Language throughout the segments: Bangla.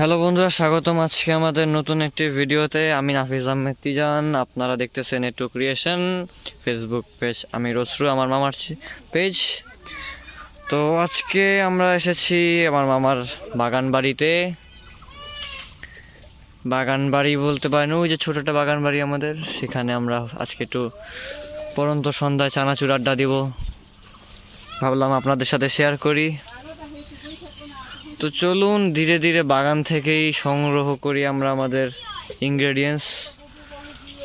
হ্যালো বন্ধুরা, স্বাগতম আজকে আমাদের নতুন একটি ভিডিওতে। আমি নাফিজ আহমেদ তিজান, আপনারা দেখতেছেন একটু ক্রিয়েশন, ফেসবুক পেজ আমি রসরু, আমার মামার পেজ। তো আজকে আমরা এসেছি আমার মামার বাগান বাড়িতে বাগান বাড়ি বলতে পারেন, ওই যে ছোট একটা বাগান বাড়ি আমাদের, সেখানে আমরা আজকে একটু পরন্ত সন্ধ্যায় চানাচুর আড্ডা দিব। ভাবলাম আপনাদের সাথে শেয়ার করি। তো চলুন ধীরে ধীরে বাগান থেকেই সংগ্রহ করি আমরা আমাদের ইনগ্রেডিয়েন্টস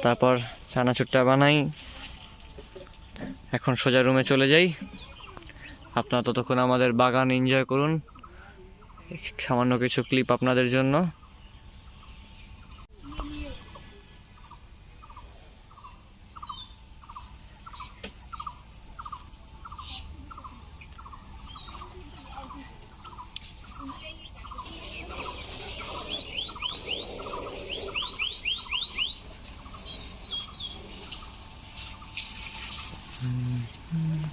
তারপর চানাচুরটা বানাই। এখন সোজা রুমে চলে যাই। আপনারা ততক্ষণ আমাদের বাগান এনজয় করুন। সামান্য কিছু ক্লিপ আপনাদের জন্য। 嗯。嗯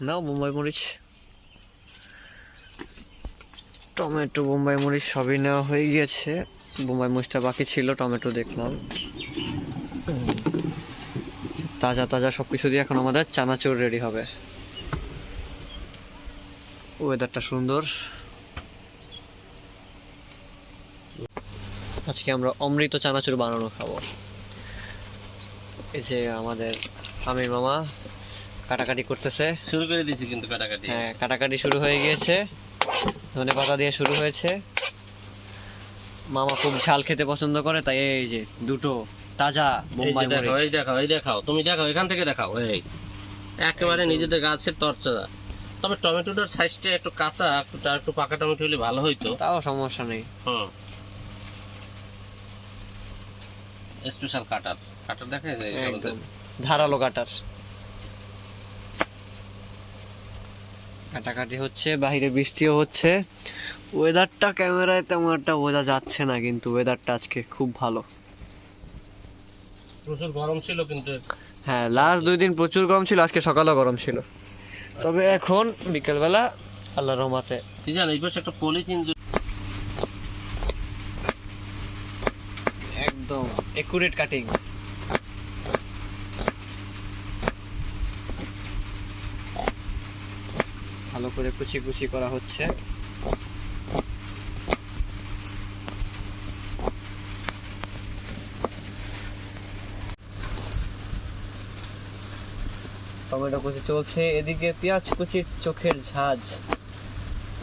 নাও বোম্বাই মরিচ। টমেটো, বোম্বাই মরিচ সবই নেওয়া হয়ে গিয়েছে। বোম্বাই মরিচটা বাকি ছিল, টমেটো দেখলাম। তাজা তাজা সব কিছু দিয়ে এখন আমাদের চানাচুর রেডি হবে। ওয়েদারটা সুন্দর। আজকে আমরা অমৃত চানাচুর বানানো খাব। এই যে আমাদের আমির মামা কাটাকাটি করতেছে। শুরু করে দিছি কিন্তু কাটাকাটি। হ্যাঁ কাটাকাটি শুরু হয়ে গিয়েছে। ধনে পাতা দিয়ে শুরু হয়েছে। মামা খুব ঝাল খেতে পছন্দ করে তাই এই যে দুটো তাজা বোম্বাই যে দেখাও এই দেখাও এই দেখাও তুমি দেখাও এখান থেকে দেখাও এই। একেবারে নিজেদের গাছের তরচা তবে টমেটোটার সাইজটা একটু কাঁচা একটু একটু পাকা টমেটো হলে ভালো হইতো। তাও সমস্যা নেই। হুম। স্পেশাল কাটার কাটার দেখা যায় ধারালো কাটার কাটাকাটি হচ্ছে বাইরে বৃষ্টিও হচ্ছে। ওয়েদারটা ক্যামেরায় তেমন একটা বোঝা যাচ্ছে না কিন্তু ওয়েদারটা আজকে খুব ভালো। প্রচুর গরম ছিল কিন্তু। হ্যাঁ লাস্ট দুই দিন প্রচুর গরম ছিল আজকে সকালেও গরম ছিল। তবে এখন বিকেলবেলা আল্লাহ রহমাতে। কি জানো এই পাশে একটা পলিথিন একদম একুরেট কাটিং ভালো করে কুচি কুচি করা হচ্ছে। টমেটো কুচি চলছে। এদিকে পেঁয়াজ কুচির চোখের ঝাঁজ।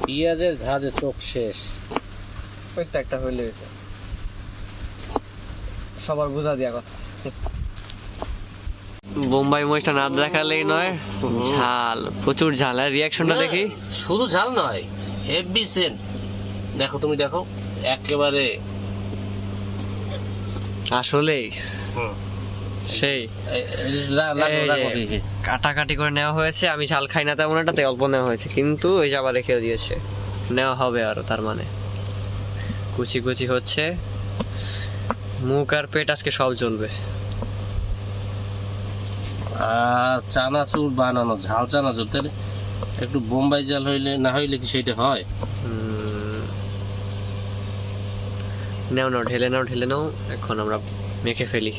পেঁয়াজের ঝাঁজে চোখ শেষ। একটা হয়ে লেগেছে সবার বোঝা দেওয়া কথা। বোম্বাই মরিচটা না দেখালেই নয়। ঝাল প্রচুর ঝাল। আর রিয়াকশনটা দেখি? শুধু ঝাল নয় হেভি সেন্ট দেখো তুমি দেখো একেবারে আসলেই। সেই। কাটাকাটি করে নেওয়া হয়েছে আমি ঝাল খাই না তেমন একটা অল্প নেওয়া হয়েছে। কিন্তু ওই যে আবার রেখে দিয়েছে। নেওয়া হবে আরও তার মানে। কুচি কুচি হচ্ছে। মুখ আর পেট আজকে সব জ্বলবে। আর চানাচুর বানানো ঝাল চানাচুর তাহলে একটু বোম্বাই জাল হইলে না হইলে কি সেটা হয়? নাও নাও ঢেলে নাও ঢেলে নাও এখন আমরা মেখে ফেলি।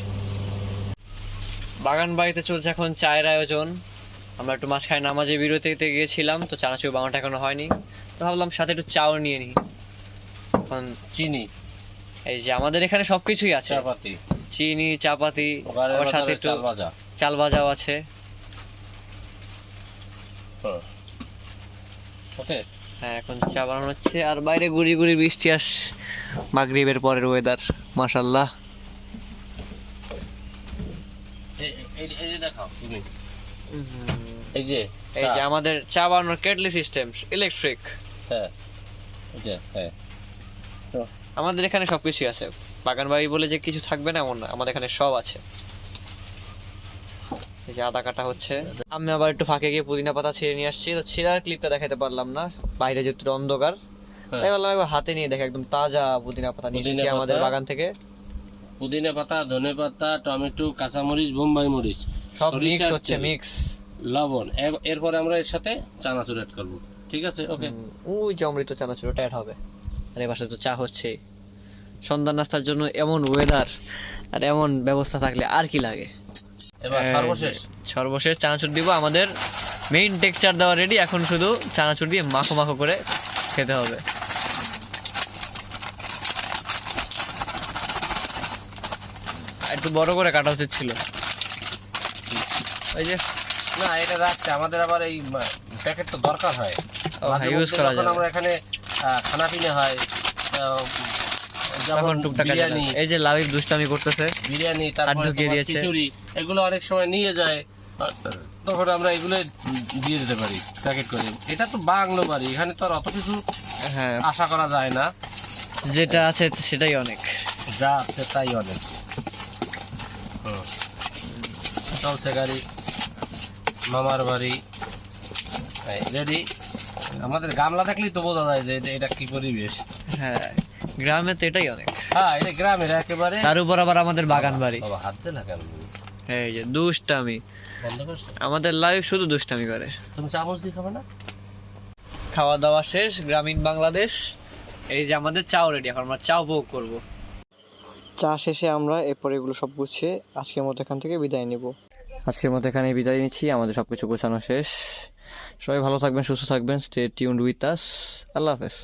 বাগান বাড়িতে চলছে এখন চায়ের আয়োজন। আমরা একটু মাঝখানে নামাজে বিরতিতে গিয়েছিলাম তো চানাচুর বানানোটা এখনও হয়নি। তো ভাবলাম সাথে একটু চাও নিয়ে নিই। এখন চিনি। এই যে আমাদের এখানে সবকিছুই আছে। চাপাতি। চিনি চাপাতি আবার সাথে একটু চাল ভাজা ভাজাও আছে ওকে। হ্যাঁ এখন চা বানানো হচ্ছে। আর বাইরে গুড়ি গুড়ি বৃষ্টি আস মাগরিবের পরের ওয়েদার মাশাল্লাহ এই যে এই যে। আমাদের চা বানানোর কেটলি সিস্টেম ইলেকট্রিক হ্যাঁ। হ্যাঁ। আমাদের এখানে সবকিছুই আছে। বাগান বাড়ি বলে যে কিছু থাকবে না এমন না। আমাদের এখানে সব আছে। এই যে আদা কাটা হচ্ছে। আমি আবার একটু ফাঁকে গিয়ে পুদিনা পাতা ছিঁড়ে নিয়ে আসছি। তো ছিঁড়ার ক্লিপটা দেখাতে পারলাম না। বাইরে যেহেতু অন্ধকার। হ্যাঁ। তাই বললাম একবার হাতে নিয়ে দেখে একদম তাজা পুদিনা পাতা নিয়ে এসেছি আমাদের বাগান থেকে। পুদিনা পাতা ধনে পাতা টমেটো কাঁচামরিচ বোম্বাই মরিচ। সব মিক্স হচ্ছে মিক্স লবণ। এরপরে আমরা এর সাথে চানাচুর অ্যাড করব। ঠিক আছে? ওকে ওই যে অমৃত চানাচুর ওটা add হবে। আর এ তো চা হচ্ছে। সন্ধ্যা নাস্তার জন্য এমন ওয়েদার আর এমন ব্যবস্থা থাকলে আর কি লাগে? এবার সর্বশেষ। সর্বশেষ চানাচুর দিব। আমাদের মেইন টেক্সচার দেওয়া রেডি এখন শুধু চানাচুর দিয়ে মাখো মাখো করে খেতে হবে। একটু বড় করে কাটা উচিত ছিল। ওই যে। না এটা রাখছে। আমাদের আবার এই প্যাকেট তো দরকার হয়। মাঝে হ্যাঁ, করা যাবে। আমরা এখানে খানা পিনে হয় যেমন টুকটাক। এই যে লাভিব দুষ্টামি করতেছে। বিরিয়ানি তারপরে খিচুড়ি এগুলো অনেক সময় নিয়ে যায়। তখন আমরা এগুলো দিয়ে দিতে পারি প্যাকেট করে। এটা তো বাংলো বাড়ি এখানে তো আর অত কিছু হ্যাঁ। আশা করা যায় না। যেটা আছে সেটাই অনেক। যা আছে তাই অনেক। চলছে গাড়ি মামার বাড়ি। রেডি আমাদের গামলা দেখলেই তো বোঝা যায় যে এটা কি পরিবেশ। হ্যাঁ গ্রামে তো এটাই অনেক। হ্যাঁ এটা গ্রামের একেবারে তার উপর আবার আমাদের বাগান বাড়ি। বাবা হাত দে না কেন? এই যে দুষ্টামি। বন্ধ করছ? আমাদের লাইফ শুধু দুষ্টামি করে। তুমি চামচ দিয়ে খাবে না? খাওয়া দাওয়া শেষ গ্রামীণ বাংলাদেশ। এই যে আমাদের চাও রেডি এখন আমরা চা উপভোগ করব। চা শেষে আমরা এরপর এগুলো সব গুছিয়ে আজকের মতো এখান থেকে বিদায় নিব। আজকের মতো এখানে বিদায় নিচ্ছি আমাদের সবকিছু গোছানো শেষ। সবাই ভালো থাকবেন সুস্থ থাকবেন স্টে টিউন্ড উইথ আস আল্লাহ হাফেজ।